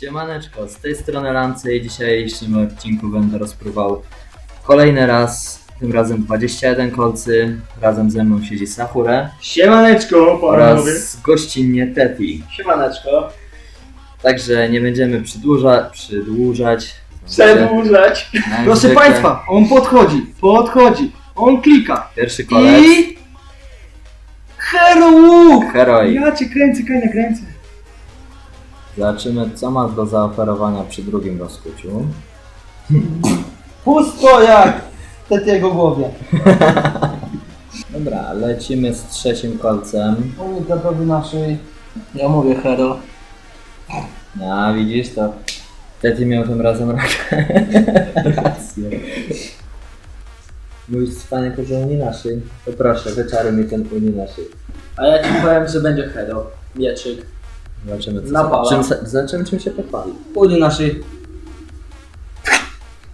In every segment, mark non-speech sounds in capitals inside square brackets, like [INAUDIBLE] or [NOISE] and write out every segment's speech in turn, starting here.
Siemaneczko, z tej strony Lance i w dzisiejszym odcinku będę rozprówał kolejny raz, tym razem 21 kolcy. Razem ze mną siedzi Safure Siemaneczko, panowie. oraz gościnnie Teti. Siemaneczko. Także nie będziemy przedłuża, przedłużać. Przedłużać. Jak Proszę zwykle Państwa, on podchodzi, podchodzi, on klika Pierwszy kolec, i... Hero Łuk! Heroi. Ja cię kręcę, kręcę, kręcę. Zobaczymy co ma do zaoferowania przy drugim rozkuciu. Pusto jak w Tetiego głowie. [LAUGHS] Dobra, lecimy z trzecim kolcem. On gotowy naszej... Ja mówię Hero. A widzisz to. Tety miał tym razem rację. rację. [LAUGHS] Mówisz cwanie że Unii naszej. To proszę, wyczaruj mi ten Unii naszej. A ja ci powiem, że będzie Hero. Mieczyk. Zobaczymy co Napala. czym, Zobaczymy czym się pochwali. Unii naszej.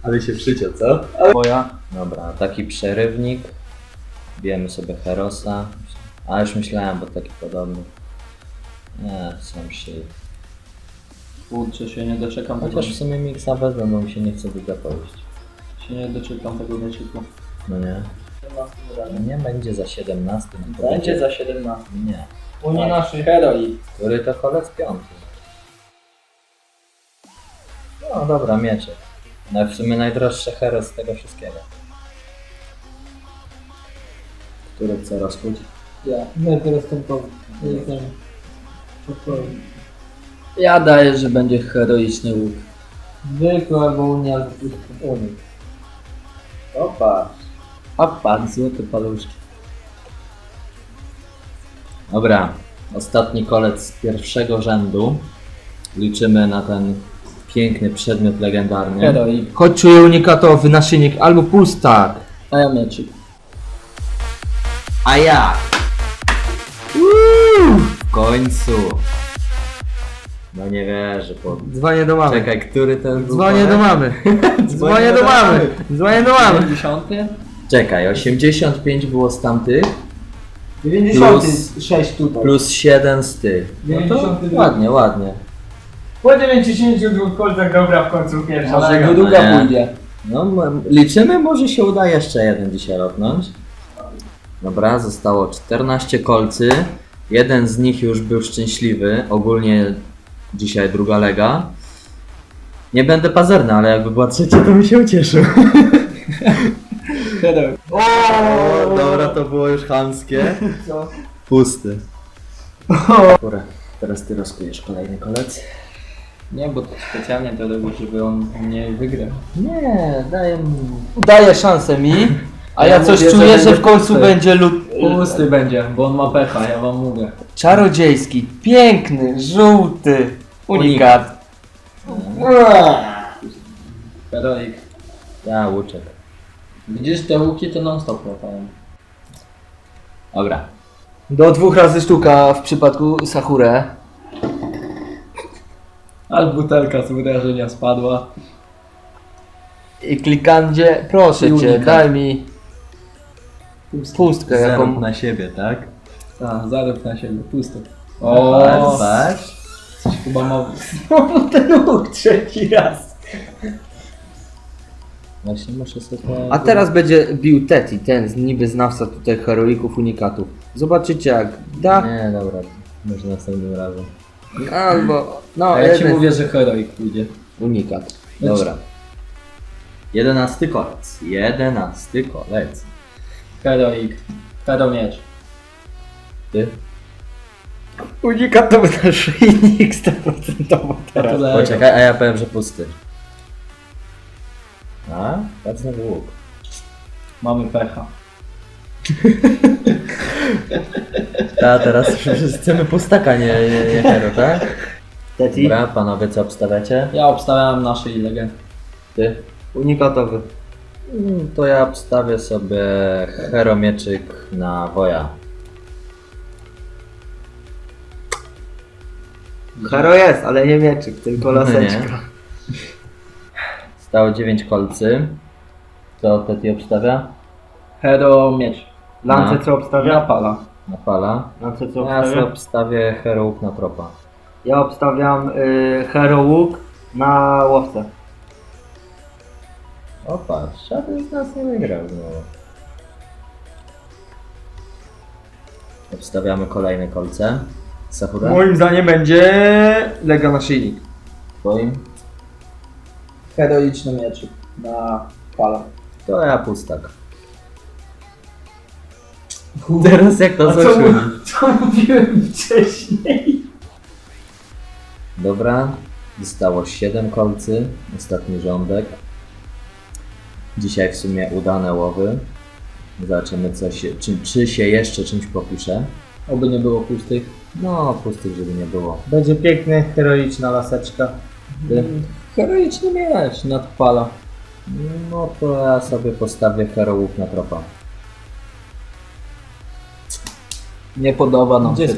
Ale się przyciął, co? Moja. Dobra, taki przerywnik. Bijemy sobie Herosa. A już myślałem, bo taki podobny. Nie, sam się. Kurczę, się nie doczekam tego. Chociaż w sumie miksa wezmę, bo mi się nie chce pójść. Się nie doczekam tego mieczyku. No nie. Nie będzie za 17. no to Będzie za 17. Nie. Unii naszej. Heroi. Który to kolec piąty. No dobra, mieczek. No w sumie najdroższy hero z tego wszystkiego. Który chce rozkuć? Ja. No teraz ten powód. Ja daję, że będzie heroiczny łuk. Zwykły albo Unia albo. Unik. Opa. A pan, złote paluszki. Dobra, ostatni kolec z pierwszego rzędu. Liczymy na ten piękny przedmiot legendarny. Heroi. Choć czuję unikatowy naszyjnik albo pustak. A ja mieczyk. A ja! W końcu! No nie wierzę, po... Dzwonię do mamy. Czekaj, który ten był Dzwonię do [LAUGHS] mamy. Dzwonię do mamy. Dzwonię do mamy. 50? Czekaj, 85 było z tamtych, 96 tutaj. plus 7 z tych. No to 92. ładnie, ładnie. Po 92 kolcach dobra w końcu pierwsza. Może lega. druga nie. pójdzie. No, m- liczymy, może się uda jeszcze jeden dzisiaj lotnąć. Dobra, zostało 14 kolcy. Jeden z nich już był szczęśliwy. Ogólnie dzisiaj druga lega. Nie będę pazerny, ale jakby była trzecia, to bym się ucieszył. [LAUGHS] O, dobra, to było już chamskie. Co? Pusty. Kurę, teraz ty rozkujesz kolejny kolec. Nie, bo to specjalnie to robię, żeby on nie wygrał. Nie, daję mu... Daje szansę mi, a ja, Ja coś mówię, że czuję, że, będzie w końcu pusty. będzie lud... Pusty będzie, bo on ma pecha, ja wam mówię. Czarodziejski, piękny, żółty, unikat. Heroik. Ja, łuczek. Widzisz, te łuki to non stop latają. Dobra. Do dwóch razy sztuka w przypadku Sakure. Ale butelka z uderzenia spadła. I klikandzie, proszę I cię, daj mi pustkę Zarób jaką... na siebie, tak? A, zarób na siebie, pusty. O, patrz. Coś chyba ma... [LAUGHS] Ten łuk trzeci raz. Właśnie muszę sobie... A teraz będzie bił Teti, ten z niby znawca tutaj heroików, unikatów. Zobaczycie jak da, Nie, dobra. Może następnym razem. albo... No, A ja ci jeden mówię, że heroik pójdzie. unikat. Dobra. Jedenasty kolec. Jedenasty kolec. Heroik. Hero miecz. Ty? Unikatowy naszyjnik 100% teraz. Gratuluję. Poczekaj, a ja powiem, że pusty. A? Patrz na łuk. Mamy pecha. A teraz wszyscy chcemy pustaka, nie, nie, nie hero, tak? Teti? Dobra, panowie, co obstawiacie? Ja obstawiałem naszej legę. Ty? Unikatowy. Mm, To ja obstawię sobie hero mieczyk na woja. Hero jest, ale nie mieczyk, tylko No laseczka. Stało 9 kolcy. Co Teti obstawia? Hero miecz. Lance No. co obstawia? Napala. Napala. Lance co Ja sobie obstawia? obstawię hero łuk na tropa. Ja obstawiam y, Hero Łuk na łowce. O patrz, żaden z nas nie wygrał znowu. Obstawiamy kolejne kolce. Sakura? Moim zdaniem będzie Lega na szyjnik. Twoim? Heroiczny mieczyk na fala. To ja pustak. Teraz jak to A co, co mówiłem wcześniej? Dobra, zostało 7 kolcy, ostatni rządek. Dzisiaj w sumie udane łowy. Zobaczymy co się, czy, czy się jeszcze czymś popisze. Oby nie było pustych. No, pustych żeby nie było. Będzie piękny, heroiczna laseczka. Heroiczny miecz nadpala. No to ja sobie postawię herołów na tropa. Nie podoba nam Gdzie się.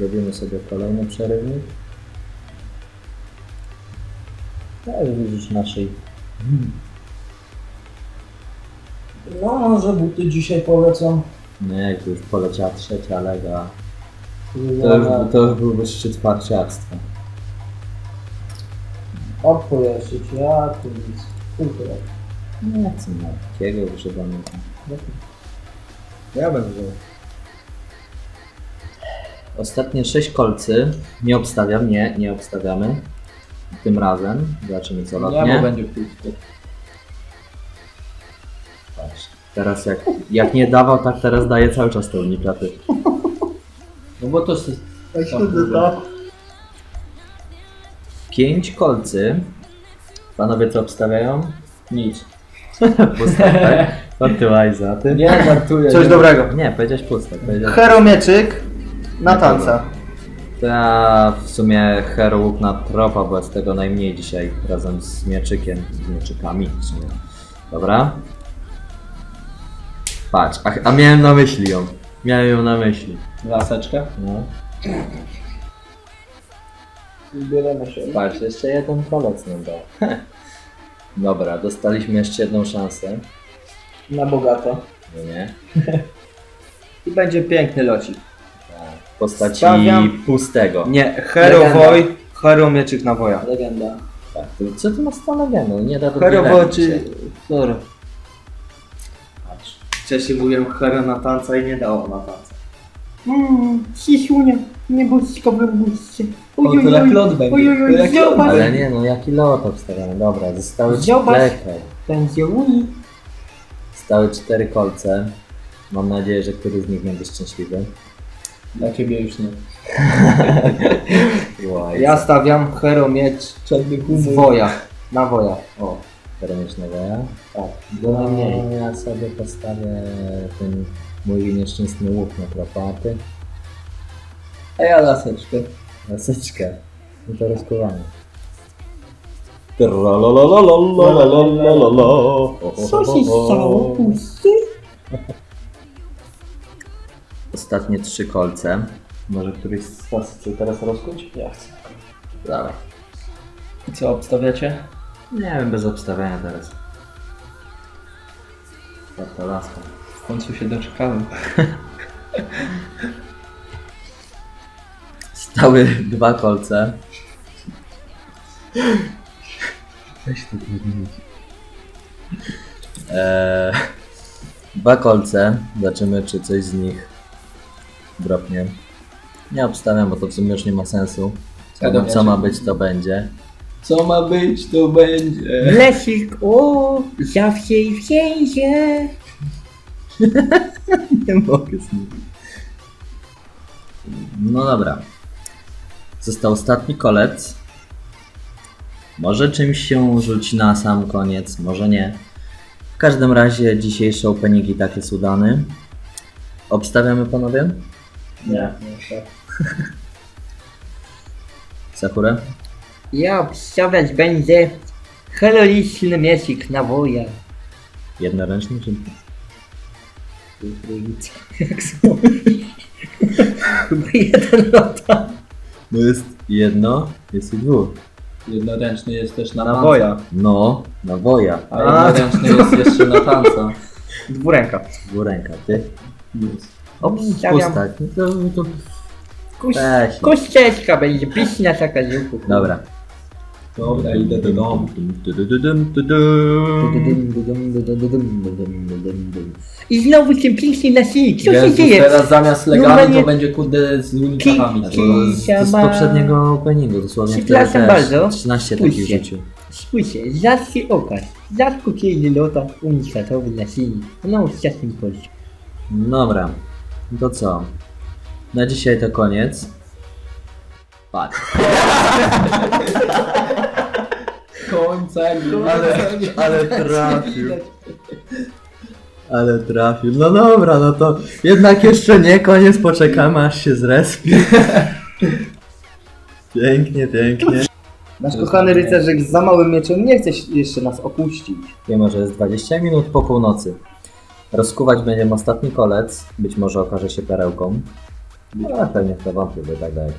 Robimy sobie kolejny przerywnik. Też widzisz naszej. No może buty dzisiaj polecą. Nie, tu już poleciała trzecia lega. To już, to już byłby szczyt farciarstwa. Odpowiedzieć, ja tu nic. Kultura. Nie chcę na takiego używania. Ja bym wziął. Ostatnie sześć kolcy. Nie obstawiam, nie, nie obstawiamy. Tym razem. Zobaczymy co Nie, bo lotnie. będzie. Patrz. Teraz jak, jak nie dawał, tak teraz daje cały czas te unikaty. No bo to jest... Pięć kolcy. Panowie co obstawiają? Nic. Pustak, tak? To ty Łajza, a ty? Nie, żartuję. Coś nie. dobrego. Nie, powiedziałeś pustak. Powiedziałeś... Hero Mieczyk na tanca. To ja w sumie Hero Łuk na tropa, bo jest tego najmniej dzisiaj razem z mieczykiem, z mieczykami w sumie. Dobra. Patrz, a, a miałem na myśli ją. Miałem ją na myśli. Laseczkę. No. Zbieramy się. Patrz, jeszcze jeden kolec nam dał. [LAUGHS] Dobra, dostaliśmy jeszcze jedną szansę. Na bogato. No nie? [LAUGHS] I będzie piękny locik. Tak. W postaci Stawiam- pustego. Nie, Hero Legenda. Woj, Hero Mieczyk na woja. Legenda. Tak, to, co ty masz legendą? Nie da do Hero Woj czy... Sorry. Patrz. Wcześniej mówiłem Hero na tanca i nie dało na tanca. Mmm, sisunia, niebosko w guście. O, to jak lot będzie. To jak lot zobacz. Ale nie no, jaki lot obstawiamy. Dobra, zostały Zobacz. cztery. Będzie uni. Zostały cztery kolce. Mam nadzieję, że któryś z nich będzie szczęśliwy. Dla ciebie już nie. [LAUGHS] Łaj. Ja stawiam Hero Miecz Czarny z woja. Na woja. O, termicznego ja? Tak, No, ja sobie postawię ten mój nieszczęsny łuk na tropaty. A ja laseczkę. Laseczkę. No to rozkuwamy. Co się stało, pusty? Ostatnie trzy kolce. Może któryś z was chce teraz rozkuć? Ja chcę. Dawaj. I co, obstawiacie? Nie wiem, bez obstawiania teraz. Czwarta laska. W końcu się doczekałem. [LAUGHS] Stały dwa kolce. Weź to. Eee, dwa kolce. Zobaczymy, czy coś z nich dropnie. Nie obstawiam, bo to w sumie już nie ma sensu. Co, Zgadzam co ma być, to będzie. Co ma być, to będzie. Lesik, o, zawsze i wszędzie. [LAUGHS] Nie mogę z nim. No dobra. Został ostatni kolec. Może czymś się rzuci na sam koniec, może nie. W każdym razie dzisiejszy opening i tak jest udany. Obstawiamy panowie? Nie, [LAUGHS] nie. Sakurę? Ja obstawiać będę heroiczny miecik na woja. Jednoręczny czy... Jak są? Chyba jeden lata. No jest jedno, jest i dwóch. Jednoręczny jest też na, Na tanca. woja. No, na woja. A jednoręczny jest jeszcze na tanca. Dwuręka. Dwuręka, ty? Jest. Obstawiam Pustak. No to, to Koś... Weź. Kościeczka będzie, pyszna taka ziółku. Dobra. Dobra, idę do domu. I znowu ten piękny naszyjnik, co się dzieje? teraz zamiast legali Normalnie- to będzie kurde z unikatami. To z, to z poprzedniego openingu, dosłownie wtedy Przepraszam też bardzo. 13 takich Spójrzcie. rzucił. Spójrzcie, rzadki okaz. Rzadko kiedy lota unikatowy naszyjnik. No, z czasem kości. Dobra, to co? Na dzisiaj to koniec. Patrz. [LAUGHS] Końca, Ale, ale trafił. Ale trafił. No dobra, no to jednak jeszcze nie koniec, poczekamy aż się zrespi. [LAUGHS] Pięknie, pięknie. Nasz kochany rycerzek z za małym mieczem nie chce jeszcze nas opuścić. Wiemy, że jest 20 minut po północy. Rozkuwać będziemy ostatni kolec. Być może okaże się perełką. Ale pewnie w to wątpię, bo tak dalej.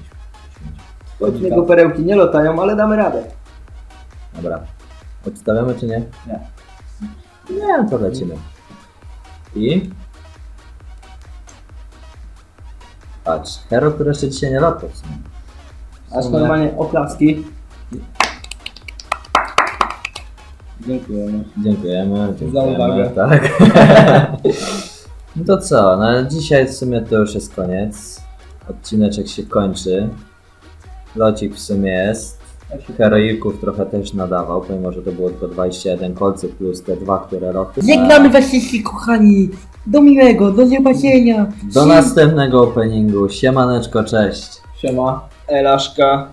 Od niego perełki nie lotają, ale damy radę. Dobra. Odstawiamy czy nie? Nie. Nie, to lecimy. I? Patrz, hero, który jeszcze dzisiaj nie latał w sumie. Aż normalnie oklaski. Dziękujemy. Dziękujemy. dziękujemy uwagę. Tak. [LAUGHS] no to co, na dzisiaj w sumie to już jest koniec. Odcineczek się kończy. Locik w sumie jest. Heroików trochę też nadawał, pomimo że to było tylko 21 kolcy plus te dwa, które roty. Żegnamy was wszystkich kochani. Do miłego, do zobaczenia. Do następnego openingu. Siemaneczko, cześć. Siema. Elaszka.